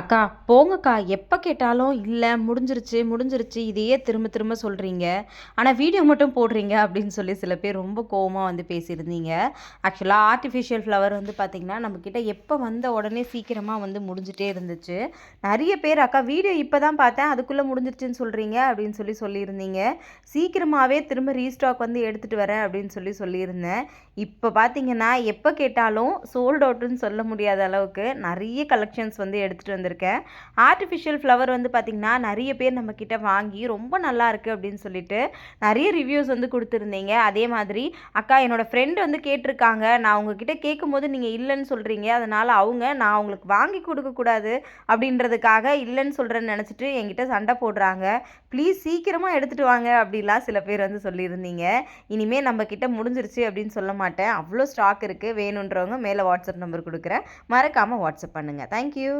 அக்கா போங்கக்கா. எப்போ கேட்டாலும் இல்லை முடிஞ்சிருச்சு முடிஞ்சிருச்சு. இதையே திரும்ப திரும்ப சொல்கிறீங்க ஆனால் வீடியோ மட்டும் போடுறீங்க. அப்படின்னு சொல்லி சில பேர் ரொம்ப கோவமாக வந்து பேசியிருந்தீங்க. ஆக்சுவலாக ஆர்டிஃபிஷியல் ஃப்ளவர் வந்து பார்த்திங்கன்னா நம்மக்கிட்ட எப்போ வந்த உடனே சீக்கிரமாக வந்து முடிஞ்சிட்டே இருந்துச்சு. நிறைய பேர் அக்கா வீடியோ இப்போ தான் பார்த்தேன். அதுக்குள்ளே முடிஞ்சிருச்சுன்னு சொல்கிறீங்க அப்படின்னு சொல்லி சொல்லியிருந்தீங்க. சீக்கிரமாகவே திரும்ப ரீஸ்டாக் வந்து எடுத்துகிட்டு வரேன் அப்படின்னு சொல்லி சொல்லியிருந்தேன். இப்போ பார்த்தீங்கன்னா எப்போ கேட்டாலும் சோல்ட் அவுட்டுன்னு சொல்ல முடியாத அளவுக்கு நிறைய கலெக்ஷன்ஸ் வந்து எடுத்துகிட்டு வந்திருக்கேன் ஆர்டிஃபிஷியல் ஃப்ளவர் வந்து பார்த்திங்கன்னா நிறைய பேர் நம்மக்கிட்ட வாங்கி ரொம்ப நல்லா இருக்குது அப்படின்னு சொல்லிட்டு நிறைய ரிவ்யூஸ் வந்து கொடுத்துருந்தீங்க. அதே மாதிரி அக்கா என்னோடய ஃப்ரெண்டு வந்து கேட்டிருக்காங்க. நான் உங்ககிட்ட கேட்கும்போது நீங்கள் இல்லைன்னு சொல்கிறீங்க அதனால் அவங்க நான் அவங்களுக்கு வாங்கி கொடுக்கக்கூடாது அப்படின்றதுக்காக இல்லைன்னு சொல்கிறேன்னு நினச்சிட்டு என்கிட்ட சண்டை போடுறாங்க. ப்ளீஸ் சீக்கிரமாக எடுத்துகிட்டு வாங்க அப்படிலாம் சில பேர் வந்து சொல்லியிருந்தீங்க. இனிமேல் நம்மக்கிட்ட முடிஞ்சிருச்சு அப்படின்னு சொல்ல மாட்டேன். அவ்வளோ ஸ்டாக் இருக்குது வேணுன்றவங்க மேலே வாட்ஸ்அப் நம்பர் கொடுக்குறேன். மறக்காமல் வாட்ஸ்அப் பண்ணுங்கள் தேங்க்யூ